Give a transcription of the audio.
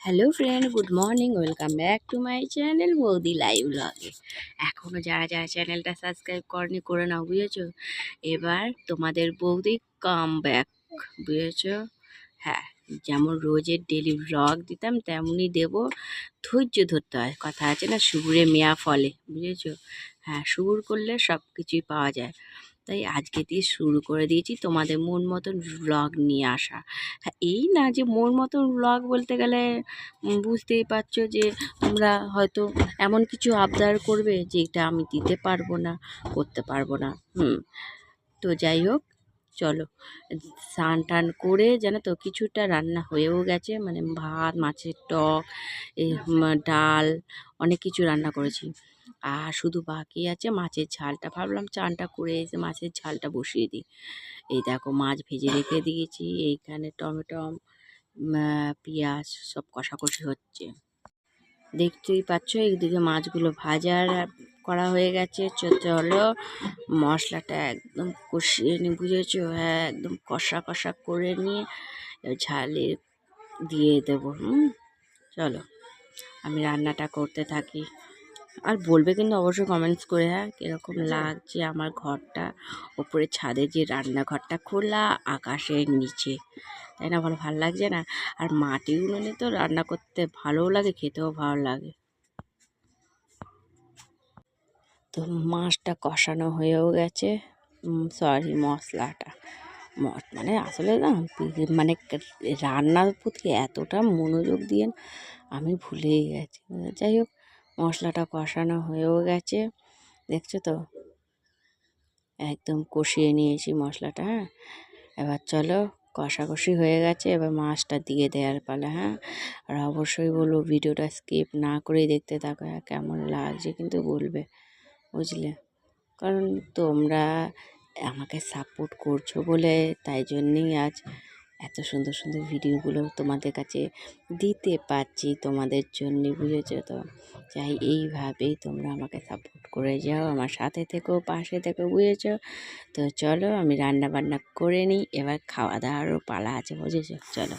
Hello friend, good morning, welcome back to my channel বৌদি live ব্লগে। এখনও যারা যারা চ্যানেলটা সাবস্ক্রাইব করনি, করে নাও, বুঝেছ? এবার তোমাদের বৌদি কাম ব্যাক বুঝেছ? হ্যাঁ যেমন রোজের ডেলি ব্লগ দিতাম, তেমনই দেব। ধৈর্য ধরতে হয়, কথা আছে না সুগুরে মেয়া ফলে, বুঝেছ? হ্যাঁ সুগুর করলে সব কিছুই পাওয়া যায়। তাই আজকে দিয়ে শুরু করে দিয়েছি তোমাদের মন মতন ব্লগ নিয়ে আসা। হ্যাঁ এই না যে মন মতন ব্লগ বলতে গেলে বুঝতেই পারছ যে তোমরা হয়তো এমন কিছু আবদার করবে যেটা আমি দিতে পারব না, করতে পারব না। হুম, তো যাই হোক, চলো। স্নান টান করে যেন তো কিছুটা রান্না হয়েও গেছে মানে ভাত, মাছের টক ডাল, অনেক কিছু রান্না করেছি। আর শুধু বাকি আছে মাছের ঝালটা। ভাবলাম চানটা করে এসে মাছের ঝালটা বসিয়ে দিই। এই দেখো মাছ ভেজে রেখে দিয়েছি। এইখানে টমেটো উম, পেঁয়াজ সব কষাকষি হচ্ছে। দেখতেই পাচ্ছ এইদিকে মাছগুলো ভাজার করা হয়ে গেছে। চলো মশলাটা একদম কষিয়ে নিয়ে বুঝেছ? হ্যাঁ একদম কষা কষা করে নিয়ে ঝালে দিয়ে দেবো হুম? চলো আমি রান্নাটা করতে থাকি। আর বলবে কিন্তু অবশ্যই কমেন্টস করে হ্যাঁ কীরকম লাগছে আমার ঘরটা? ওপরে ছাদে যে রান্নাঘরটা খোলা আকাশের নিচে। তাই না? বলো ভালো লাগছে না? আর মাটি উনুনে তো রান্না করতে ভালোও লাগে খেতেও ভালো লাগে। তো মাছটা কষানো হয়েও গেছে। সরি মশলাটা। মানে আসলে না মানে রান্নার প্রতি এতটা মনোযোগ দিয়ে না আমি ভুলেই গেছি। যাই হোক মশলাটা কষানো হয়েও গেছে। দেখছ তো? একদম কষিয়ে নিয়েছি মশলাটা হ্যাঁ? এবার চলো, কষাকষি হয়ে গেছে। এবার মাছটা দিয়ে দেওয়ার পালা হ্যাঁ? আর অবশ্যই বলব ভিডিওটা স্কিপ না করেই দেখতে থাকো হ্যাঁ? কেমন লাগছে কিন্তু বলবে, বুঝলে? কারণ তোমরা আমাকে সাপোর্ট করছ বলে, তাই জন্যেই আজ এত সুন্দর সুন্দর ভিডিওগুলো তোমাদের কাছে দিতে পারছি তোমাদের জন্য, বুঝেছ তো? চাই এইভাবেই তোমরা আমাকে সাপোর্ট করে যাও, আমার সাথে থেকো, পাশে থেকো, বুঝেছ? তো চলো আমি রান্না বান্না করে নিই, এবার খাওয়া দাওয়ারও পালা আছে, বুঝেছ? চলো।